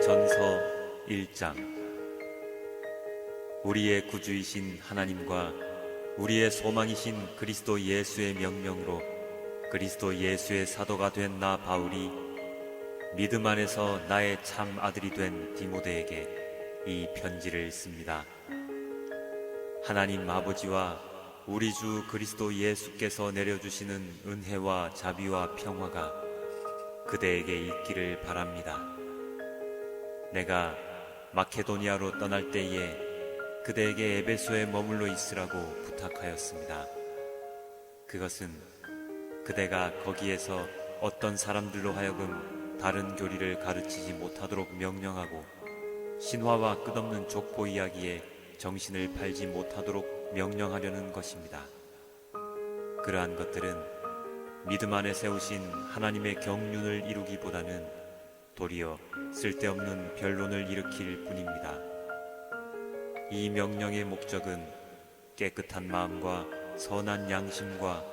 전서 1장 우리의 구주이신 하나님과 우리의 소망이신 그리스도 예수의 명령으로 그리스도 예수의 사도가 된 나 바울이 믿음 안에서 나의 참 아들이 된 디모데에게 이 편지를 씁니다. 하나님 아버지와 우리 주 그리스도 예수께서 내려주시는 은혜와 자비와 평화가 그대에게 있기를 바랍니다. 내가 마케도니아로 떠날 때에 그대에게 에베소에 머물러 있으라고 부탁하였습니다. 그것은 그대가 거기에서 어떤 사람들로 하여금 다른 교리를 가르치지 못하도록 명령하고 신화와 끝없는 족보 이야기에 정신을 팔지 못하도록 명령하려는 것입니다. 그러한 것들은 믿음 안에 세우신 하나님의 경륜을 이루기보다는 도리어 쓸데없는 변론을 일으킬 뿐입니다. 이 명령의 목적은 깨끗한 마음과 선한 양심과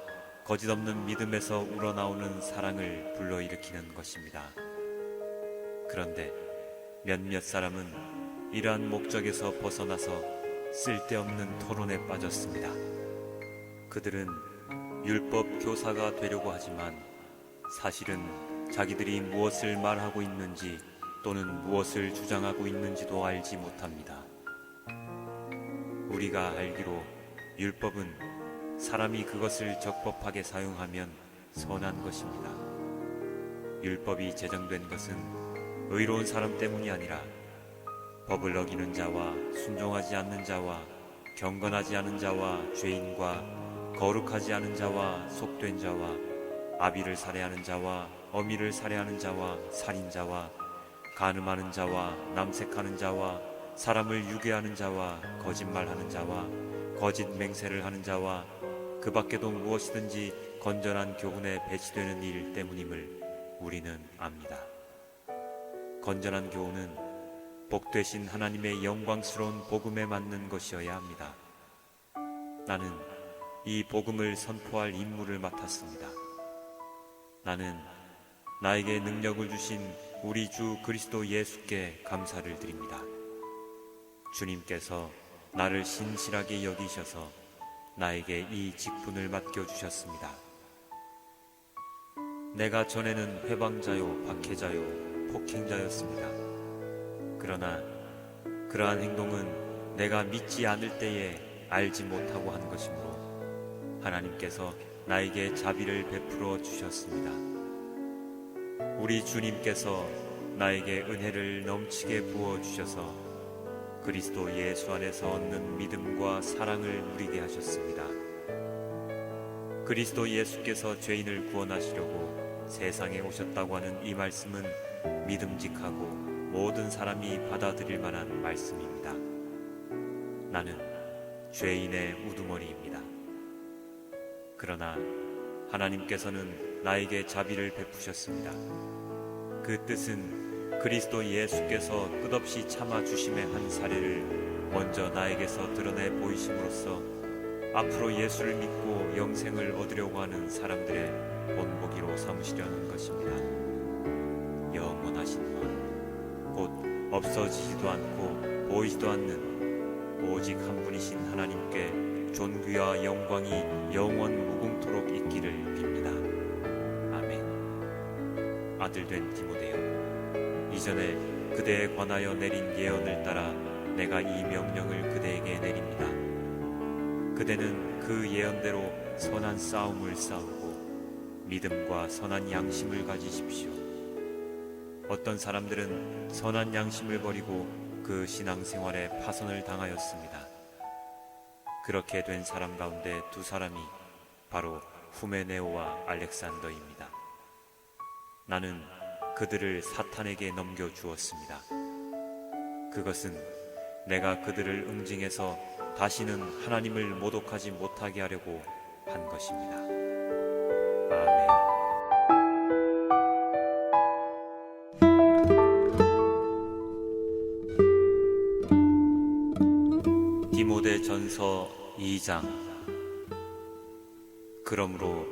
거짓 없는 믿음에서 우러나오는 사랑을 불러일으키는 것입니다. 그런데 몇몇 사람은 이러한 목적에서 벗어나서 쓸데없는 토론에 빠졌습니다. 그들은 율법 교사가 되려고 하지만 사실은 자기들이 무엇을 말하고 있는지 또는 무엇을 주장하고 있는지도 알지 못합니다. 우리가 알기로 율법은 사람이 그것을 적법하게 사용하면 선한 것입니다. 율법이 제정된 것은 의로운 사람 때문이 아니라 법을 어기는 자와 순종하지 않는 자와 경건하지 않은 자와 죄인과 거룩하지 않은 자와 속된 자와 아비를 살해하는 자와 어미를 살해하는 자와 살인자와 간음하는 자와 남색하는 자와 사람을 유괴하는 자와 거짓말하는 자와 거짓 맹세를 하는 자와 그 밖에도 무엇이든지 건전한 교훈에 배치되는 일 때문임을 우리는 압니다. 건전한 교훈은 복되신 하나님의 영광스러운 복음에 맞는 것이어야 합니다. 나는 이 복음을 선포할 임무를 맡았습니다. 나는 나에게 능력을 주신 우리 주 그리스도 예수께 감사를 드립니다. 주님께서 나를 신실하게 여기셔서 나에게 이 직분을 맡겨주셨습니다. 내가 전에는 회방자요, 박해자요, 폭행자였습니다. 그러나 그러한 행동은 내가 믿지 않을 때에 알지 못하고 한 것이므로 하나님께서 나에게 자비를 베풀어 주셨습니다. 우리 주님께서 나에게 은혜를 넘치게 부어 주셔서 그리스도 예수 안에서 얻는 믿음과 사랑을 누리게 하셨습니다. 그리스도 예수께서 죄인을 구원하시려고 세상에 오셨다고 하는 이 말씀은 믿음직하고 모든 사람이 받아들일 만한 말씀입니다. 나는 죄인의 우두머리입니다. 그러나 하나님께서는 나에게 자비를 베푸셨습니다. 그 뜻은 그리스도 예수께서 끝없이 참아 주심의 한 사례를 먼저 나에게서 드러내 보이심으로써 앞으로 예수를 믿고 영생을 얻으려고 하는 사람들의 본보기로 삼으시려는 것입니다. 영원하신 분, 곧 없어지지도 않고 보이지도 않는 오직 한 분이신 하나님께 존귀와 영광이 영원 무궁토록 있기를 빕니다. 아들 된 디모데여, 이전에 그대에 관하여 내린 예언을 따라 내가 이 명령을 그대에게 내립니다. 그대는 그 예언대로 선한 싸움을 싸우고 믿음과 선한 양심을 가지십시오. 어떤 사람들은 선한 양심을 버리고 그 신앙생활에 파선을 당하였습니다. 그렇게 된 사람 가운데 두 사람이 바로 후메네오와 알렉산더입니다. 나는 그들을 사탄에게 넘겨주었습니다. 그것은 내가 그들을 응징해서 다시는 하나님을 모독하지 못하게 하려고 한 것입니다. 아멘. 디모데 전서 2장 그러므로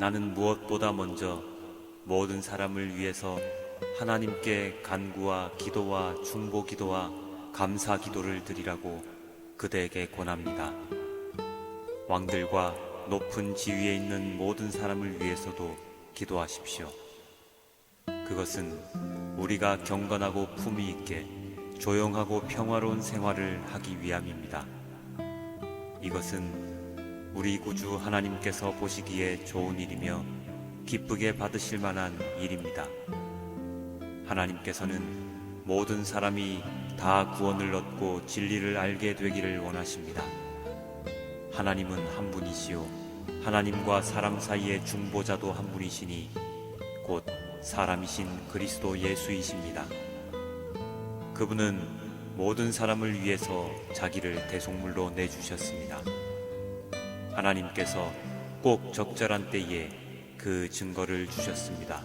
나는 무엇보다 먼저 모든 사람을 위해서 하나님께 간구와 기도와 중보 기도와 감사 기도를 드리라고 그대에게 권합니다. 왕들과 높은 지위에 있는 모든 사람을 위해서도 기도하십시오. 그것은 우리가 경건하고 품위 있게 조용하고 평화로운 생활을 하기 위함입니다. 이것은 우리 구주 하나님께서 보시기에 좋은 일이며 기쁘게 받으실 만한 일입니다. 하나님께서는 모든 사람이 다 구원을 얻고 진리를 알게 되기를 원하십니다. 하나님은 한 분이시요 하나님과 사람 사이의 중보자도 한 분이시니 곧 사람이신 그리스도 예수이십니다. 그분은 모든 사람을 위해서 자기를 대속물로 내주셨습니다. 하나님께서 꼭 적절한 때에 그 증거를 주셨습니다.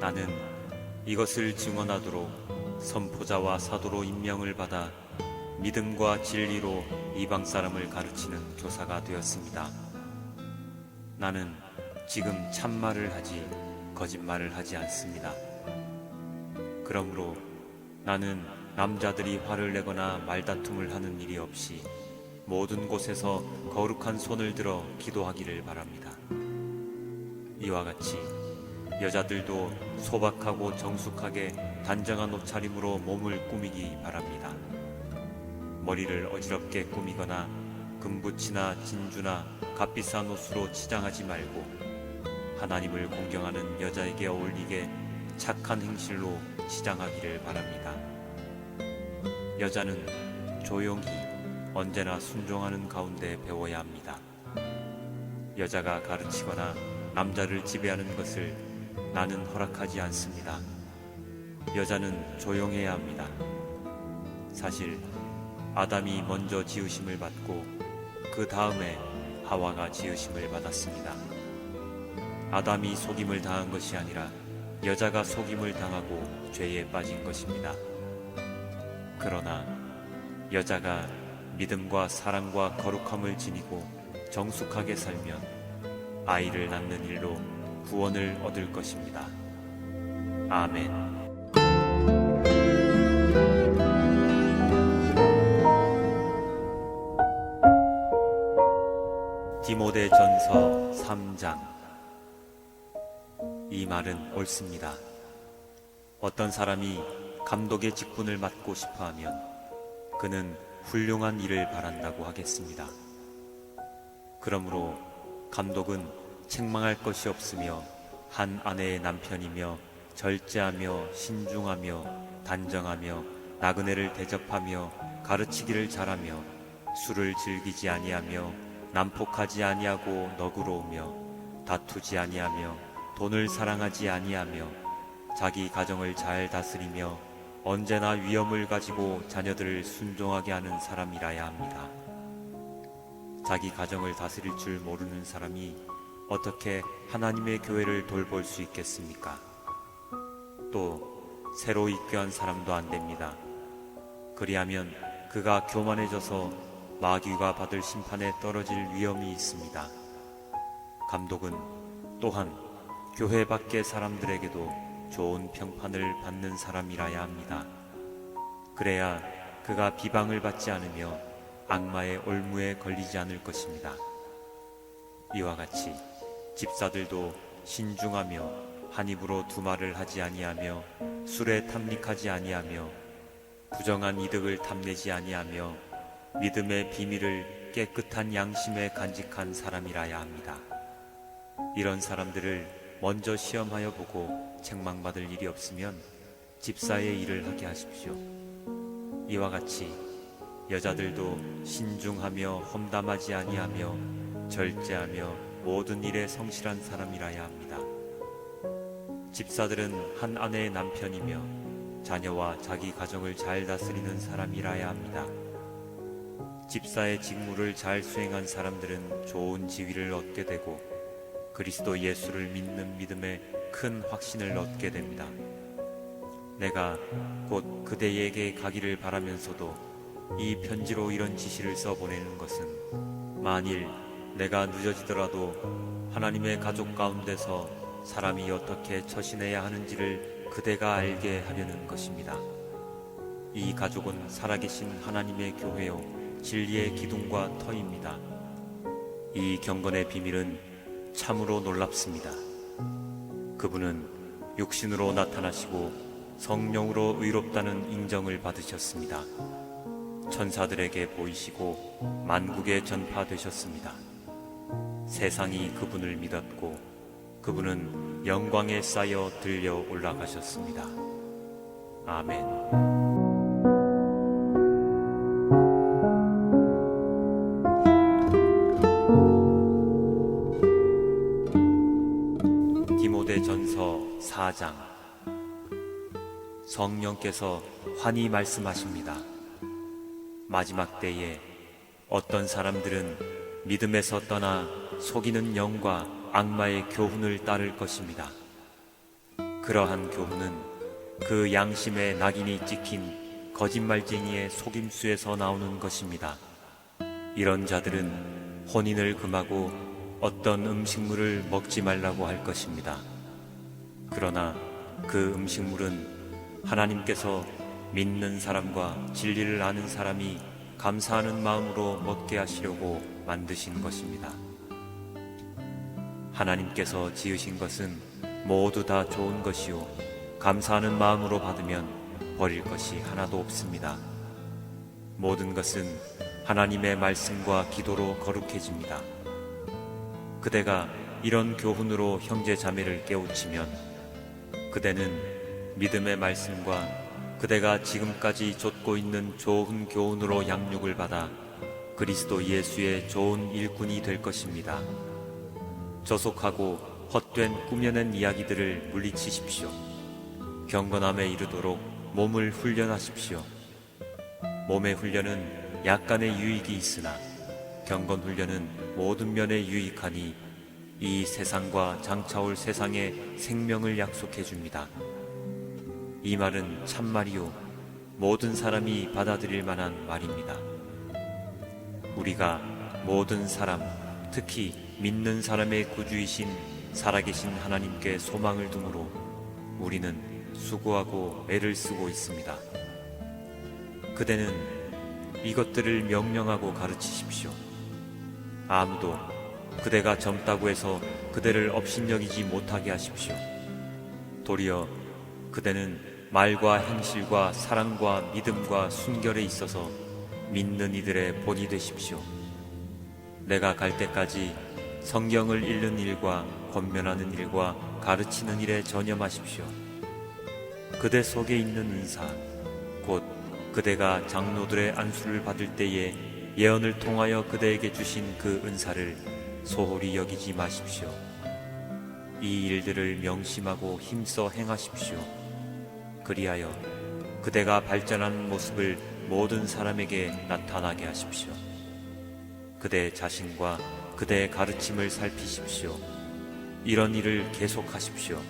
나는 이것을 증언하도록 선포자와 사도로 임명을 받아 믿음과 진리로 이방 사람을 가르치는 교사가 되었습니다. 나는 지금 참말을 하지 거짓말을 하지 않습니다. 그러므로 나는 남자들이 화를 내거나 말다툼을 하는 일이 없이 모든 곳에서 거룩한 손을 들어 기도하기를 바랍니다. 이와 같이 여자들도 소박하고 정숙하게 단정한 옷차림으로 몸을 꾸미기 바랍니다. 머리를 어지럽게 꾸미거나 금붙이나 진주나 값비싼 옷으로 치장하지 말고 하나님을 공경하는 여자에게 어울리게 착한 행실로 치장하기를 바랍니다. 여자는 조용히 언제나 순종하는 가운데 배워야 합니다. 여자가 가르치거나 남자를 지배하는 것을 나는 허락하지 않습니다. 여자는 조용해야 합니다. 사실 아담이 먼저 지으심을 받고 그 다음에 하와가 지으심을 받았습니다. 아담이 속임을 당한 것이 아니라 여자가 속임을 당하고 죄에 빠진 것입니다. 그러나 여자가 믿음과 사랑과 거룩함을 지니고 정숙하게 살면 아이를 낳는 일로 구원을 얻을 것입니다. 아멘. 디모데 전서 3장 이 말은 옳습니다. 어떤 사람이 감독의 직분을 맡고 싶어 하면 그는 훌륭한 일을 바란다고 하겠습니다. 그러므로 감독은 책망할 것이 없으며 한 아내의 남편이며 절제하며 신중하며 단정하며 나그네를 대접하며 가르치기를 잘하며 술을 즐기지 아니하며 난폭하지 아니하고 너그러우며 다투지 아니하며 돈을 사랑하지 아니하며 자기 가정을 잘 다스리며 언제나 위엄을 가지고 자녀들을 순종하게 하는 사람이라야 합니다. 자기 가정을 다스릴 줄 모르는 사람이 어떻게 하나님의 교회를 돌볼 수 있겠습니까? 또 새로 입교한 사람도 안 됩니다. 그리하면 그가 교만해져서 마귀가 받을 심판에 떨어질 위험이 있습니다. 감독은 또한 교회 밖의 사람들에게도 좋은 평판을 받는 사람이라야 합니다. 그래야 그가 비방을 받지 않으며 악마의 올무에 걸리지 않을 것입니다. 이와 같이 집사들도 신중하며 한 입으로 두 말을 하지 아니하며 술에 탐닉하지 아니하며 부정한 이득을 탐내지 아니하며 믿음의 비밀을 깨끗한 양심에 간직한 사람이라야 합니다. 이런 사람들을 먼저 시험하여 보고 책망받을 일이 없으면 집사의 일을 하게 하십시오. 이와 같이 여자들도 신중하며 험담하지 아니하며 절제하며 모든 일에 성실한 사람이라야 합니다. 집사들은 한 아내의 남편이며 자녀와 자기 가정을 잘 다스리는 사람이라야 합니다. 집사의 직무를 잘 수행한 사람들은 좋은 지위를 얻게 되고 그리스도 예수를 믿는 믿음에 큰 확신을 얻게 됩니다. 내가 곧 그대에게 가기를 바라면서도 이 편지로 이런 지시를 써 보내는 것은 만일 내가 늦어지더라도 하나님의 가족 가운데서 사람이 어떻게 처신해야 하는지를 그대가 알게 하려는 것입니다. 이 가족은 살아계신 하나님의 교회요 진리의 기둥과 터입니다. 이 경건의 비밀은 참으로 놀랍습니다. 그분은 육신으로 나타나시고 성령으로 의롭다는 인정을 받으셨습니다. 천사들에게 보이시고 만국에 전파되셨습니다. 세상이 그분을 믿었고 그분은 영광에 쌓여 들려 올라가셨습니다. 아멘. 전서 4장 성령께서 환히 말씀하십니다. 마지막 때에 어떤 사람들은 믿음에서 떠나 속이는 영과 악마의 교훈을 따를 것입니다. 그러한 교훈은 그 양심의 낙인이 찍힌 거짓말쟁이의 속임수에서 나오는 것입니다. 이런 자들은 혼인을 금하고 어떤 음식물을 먹지 말라고 할 것입니다. 그러나 그 음식물은 하나님께서 믿는 사람과 진리를 아는 사람이 감사하는 마음으로 먹게 하시려고 만드신 것입니다. 하나님께서 지으신 것은 모두 다 좋은 것이요. 감사하는 마음으로 받으면 버릴 것이 하나도 없습니다. 모든 것은 하나님의 말씀과 기도로 거룩해집니다. 그대가 이런 교훈으로 형제 자매를 깨우치면 그대는 믿음의 말씀과 그대가 지금까지 좇고 있는 좋은 교훈으로 양육을 받아 그리스도 예수의 좋은 일꾼이 될 것입니다. 저속하고 헛된 꾸며낸 이야기들을 물리치십시오. 경건함에 이르도록 몸을 훈련하십시오. 몸의 훈련은 약간의 유익이 있으나 경건 훈련은 모든 면에 유익하니 이 세상과 장차올 세상에 생명을 약속해 줍니다. 이 말은 참말이요. 모든 사람이 받아들일 만한 말입니다. 우리가 모든 사람, 특히 믿는 사람의 구주이신 살아계신 하나님께 소망을 두므로 우리는 수고하고 애를 쓰고 있습니다. 그대는 이것들을 명령하고 가르치십시오. 아무도 그대가 젊다고 해서 그대를 업신여기지 못하게 하십시오. 도리어 그대는 말과 행실과 사랑과 믿음과 순결에 있어서 믿는 이들의 본이 되십시오. 내가 갈 때까지 성경을 읽는 일과 권면하는 일과 가르치는 일에 전념하십시오. 그대 속에 있는 은사, 곧 그대가 장로들의 안수를 받을 때에 예언을 통하여 그대에게 주신 그 은사를 소홀히 여기지 마십시오. 이 일들을 명심하고 힘써 행하십시오. 그리하여 그대가 발전하는 모습을 모든 사람에게 나타나게 하십시오. 그대 자신과 그대의 가르침을 살피십시오. 이런 일을 계속하십시오.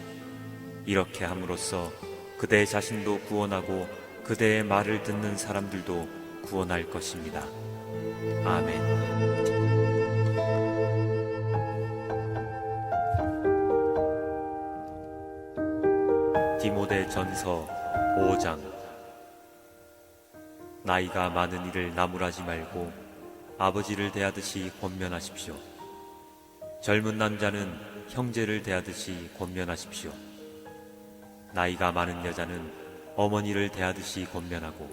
이렇게 함으로써 그대 자신도 구원하고 그대의 말을 듣는 사람들도 구원할 것입니다. 아멘. 디모데 전서 5장 나이가 많은 이를 나무라지 말고 아버지를 대하듯이 권면하십시오. 젊은 남자는 형제를 대하듯이 권면하십시오. 나이가 많은 여자는 어머니를 대하듯이 권면하고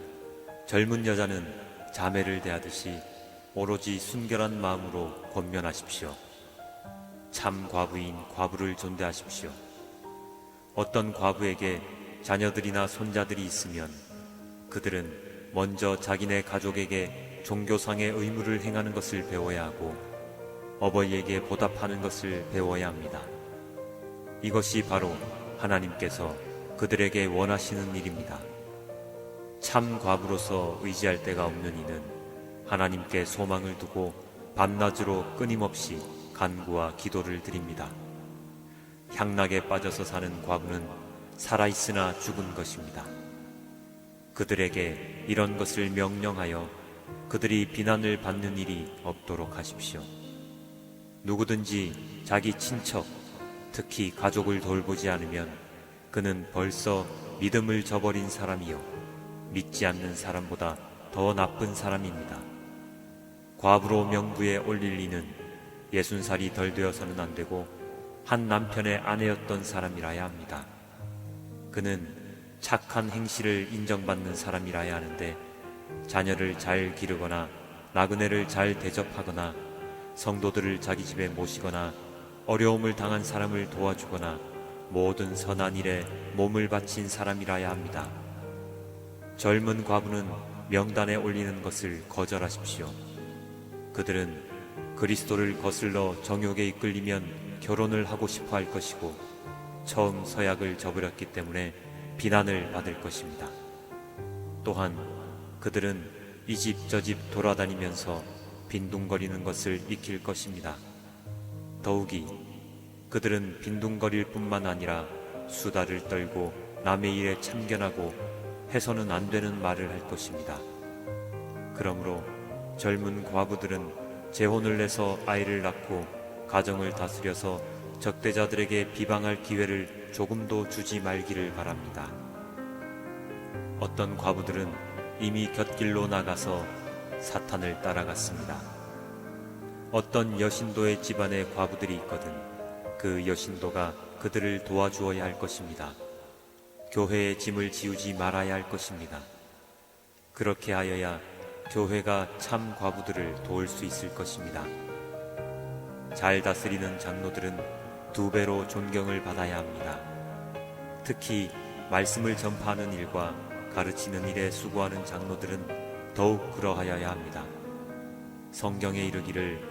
젊은 여자는 자매를 대하듯이 오로지 순결한 마음으로 권면하십시오. 참 과부인 과부를 존대하십시오. 어떤 과부에게 자녀들이나 손자들이 있으면 그들은 먼저 자기네 가족에게 종교상의 의무를 행하는 것을 배워야 하고 어버이에게 보답하는 것을 배워야 합니다. 이것이 바로 하나님께서 그들에게 원하시는 일입니다. 참 과부로서 의지할 데가 없는 이는 하나님께 소망을 두고 밤낮으로 끊임없이 간구와 기도를 드립니다. 향락에 빠져서 사는 과부는 살아있으나 죽은 것입니다. 그들에게 이런 것을 명령하여 그들이 비난을 받는 일이 없도록 하십시오. 누구든지 자기 친척, 특히 가족을 돌보지 않으면 그는 벌써 믿음을 저버린 사람이요. 믿지 않는 사람보다 더 나쁜 사람입니다. 과부로 명부에 올릴 이는 예순 살이 덜 되어서는 안 되고 한 남편의 아내였던 사람이라야 합니다. 그는 착한 행실을 인정받는 사람이라야 하는데 자녀를 잘 기르거나 나그네를 잘 대접하거나 성도들을 자기 집에 모시거나 어려움을 당한 사람을 도와주거나 모든 선한 일에 몸을 바친 사람이라야 합니다. 젊은 과부는 명단에 올리는 것을 거절하십시오. 그들은 그리스도를 거슬러 정욕에 이끌리면 결혼을 하고 싶어 할 것이고 처음 서약을 저버렸기 때문에 비난을 받을 것입니다. 또한 그들은 이 집 저 집 돌아다니면서 빈둥거리는 것을 익힐 것입니다. 더욱이 그들은 빈둥거릴 뿐만 아니라 수다를 떨고 남의 일에 참견하고 해서는 안 되는 말을 할 것입니다. 그러므로 젊은 과부들은 재혼을 내서 아이를 낳고 가정을 다스려서 적대자들에게 비방할 기회를 조금도 주지 말기를 바랍니다. 어떤 과부들은 이미 곁길로 나가서 사탄을 따라갔습니다. 어떤 여신도의 집안의 과부들이 있거든 그 여신도가 그들을 도와주어야 할 것입니다. 교회의 짐을 지우지 말아야 할 것입니다. 그렇게 하여야 교회가 참 과부들을 도울 수 있을 것입니다. 잘 다스리는 장로들은 두 배로 존경을 받아야 합니다. 특히 말씀을 전파하는 일과 가르치는 일에 수고하는 장로들은 더욱 그러하여야 합니다. 성경에 이르기를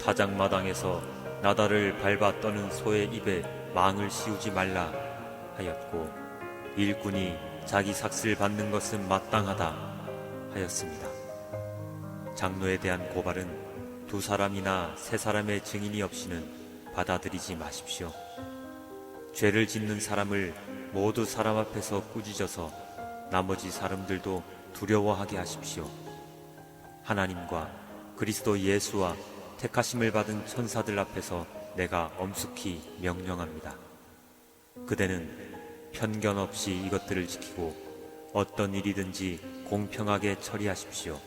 타작마당에서 나다를 밟아 떠는 소의 입에 망을 씌우지 말라 하였고 일꾼이 자기 삭슬 받는 것은 마땅하다 하였습니다. 장로에 대한 고발은 두 사람이나 세 사람의 증인이 없이는 받아들이지 마십시오. 죄를 짓는 사람을 모두 사람 앞에서 꾸짖어서 나머지 사람들도 두려워하게 하십시오. 하나님과 그리스도 예수와 택하심을 받은 천사들 앞에서 내가 엄숙히 명령합니다. 그대는 편견 없이 이것들을 지키고 어떤 일이든지 공평하게 처리하십시오.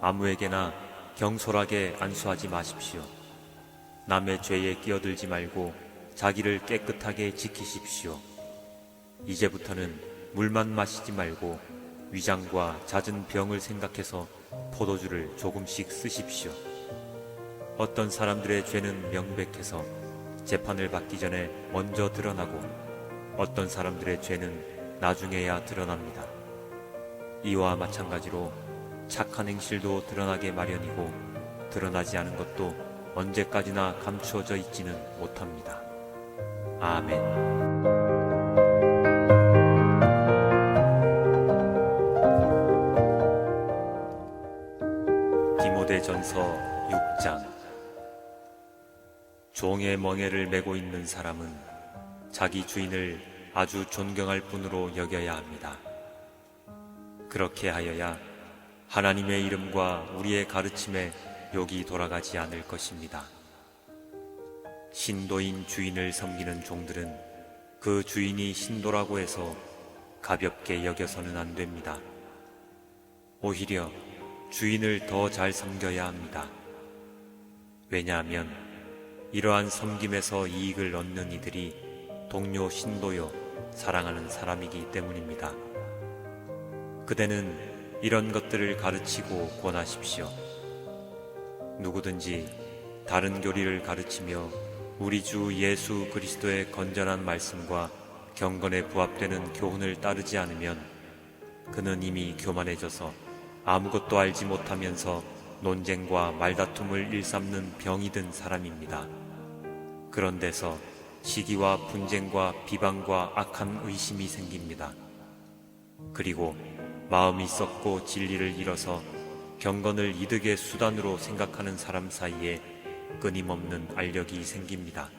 아무에게나 경솔하게 안수하지 마십시오. 남의 죄에 끼어들지 말고 자기를 깨끗하게 지키십시오. 이제부터는 물만 마시지 말고 위장과 잦은 병을 생각해서 포도주를 조금씩 쓰십시오. 어떤 사람들의 죄는 명백해서 재판을 받기 전에 먼저 드러나고 어떤 사람들의 죄는 나중에야 드러납니다. 이와 마찬가지로 착한 행실도 드러나게 마련이고 드러나지 않은 것도 언제까지나 감추어져 있지는 못합니다. 아멘. 디모데전서 6장 종의 멍에를 메고 있는 사람은 자기 주인을 아주 존경할 뿐으로 여겨야 합니다. 그렇게 하여야 하나님의 이름과 우리의 가르침에 욕이 돌아가지 않을 것입니다. 신도인 주인을 섬기는 종들은 그 주인이 신도라고 해서 가볍게 여겨서는 안 됩니다. 오히려 주인을 더 잘 섬겨야 합니다. 왜냐하면 이러한 섬김에서 이익을 얻는 이들이 동료 신도요 사랑하는 사람이기 때문입니다. 그대는 이런 것들을 가르치고 권하십시오. 누구든지 다른 교리를 가르치며 우리 주 예수 그리스도의 건전한 말씀과 경건에 부합되는 교훈을 따르지 않으면 그는 이미 교만해져서 아무것도 알지 못하면서 논쟁과 말다툼을 일삼는 병이 든 사람입니다. 그런 데서 시기와 분쟁과 비방과 악한 의심이 생깁니다. 그리고 마음이 썩고 진리를 잃어서 경건을 이득의 수단으로 생각하는 사람 사이에 끊임없는 알력이 생깁니다.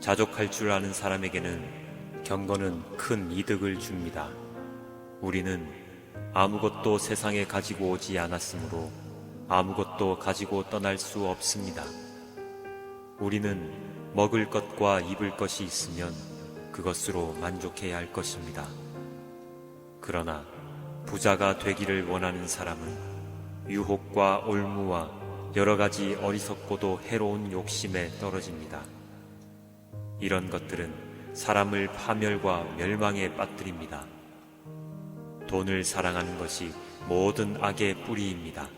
자족할 줄 아는 사람에게는 경건은 큰 이득을 줍니다. 우리는 아무것도 세상에 가지고 오지 않았으므로 아무것도 가지고 떠날 수 없습니다. 우리는 먹을 것과 입을 것이 있으면 그것으로 만족해야 할 것입니다. 그러나 부자가 되기를 원하는 사람은 유혹과 올무와 여러 가지 어리석고도 해로운 욕심에 떨어집니다. 이런 것들은 사람을 파멸과 멸망에 빠뜨립니다. 돈을 사랑하는 것이 모든 악의 뿌리입니다.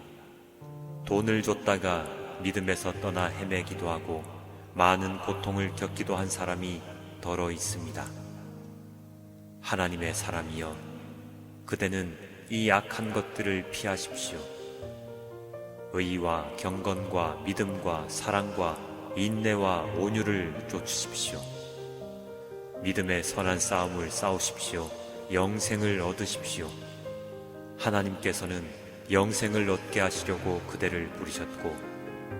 돈을 줬다가 믿음에서 떠나 헤매기도 하고 많은 고통을 겪기도 한 사람이 더러 있습니다. 하나님의 사람이여, 그대는 이 악한 것들을 피하십시오. 의와 경건과 믿음과 사랑과 인내와 온유를 쫓으십시오. 믿음의 선한 싸움을 싸우십시오. 영생을 얻으십시오. 하나님께서는 영생을 얻게 하시려고 그대를 부르셨고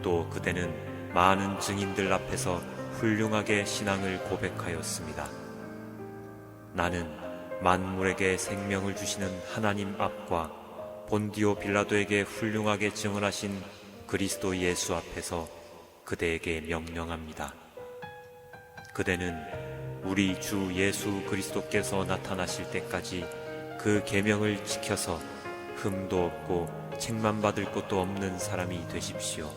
또 그대는 많은 증인들 앞에서 훌륭하게 신앙을 고백하였습니다. 나는 만물에게 생명을 주시는 하나님 앞과 본디오 빌라도에게 훌륭하게 증언하신 그리스도 예수 앞에서 그대에게 명령합니다. 그대는 우리 주 예수 그리스도께서 나타나실 때까지 그 계명을 지켜서 흠도 없고 책만 받을 것도 없는 사람이 되십시오.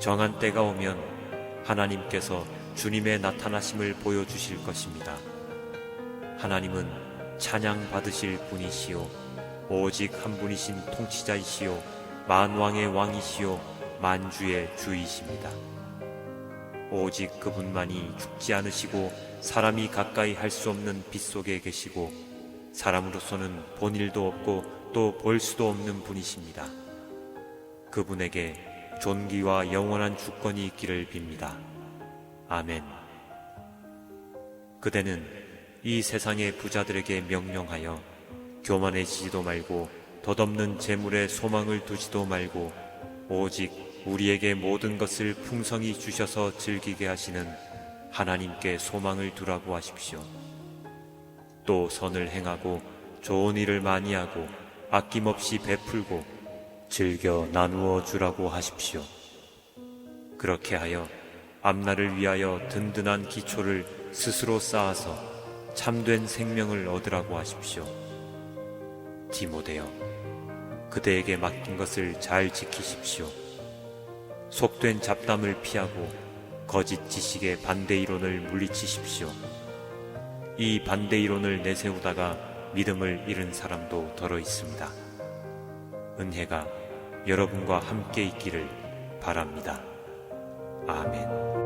정한 때가 오면 하나님께서 주님의 나타나심을 보여주실 것입니다. 하나님은 찬양 받으실 분이시요 오직 한 분이신 통치자이시요 만왕의 왕이시요 만주의 주이십니다. 오직 그분만이 죽지 않으시고 사람이 가까이 할 수 없는 빛 속에 계시고 사람으로서는 본 일도 없고 또 볼 수도 없는 분이십니다. 그분에게 존귀와 영원한 주권이 있기를 빕니다. 아멘. 그대는 이 세상의 부자들에게 명령하여 교만해지지도 말고 덧없는 재물에 소망을 두지도 말고 오직 우리에게 모든 것을 풍성히 주셔서 즐기게 하시는 하나님께 소망을 두라고 하십시오. 또 선을 행하고 좋은 일을 많이 하고 아낌없이 베풀고 즐겨 나누어 주라고 하십시오. 그렇게 하여 앞날을 위하여 든든한 기초를 스스로 쌓아서 참된 생명을 얻으라고 하십시오. 디모데여, 그대에게 맡긴 것을 잘 지키십시오. 속된 잡담을 피하고 거짓 지식의 반대 이론을 물리치십시오. 이 반대 이론을 내세우다가 믿음을 잃은 사람도 더러 있습니다. 은혜가 여러분과 함께 있기를 바랍니다. 아멘.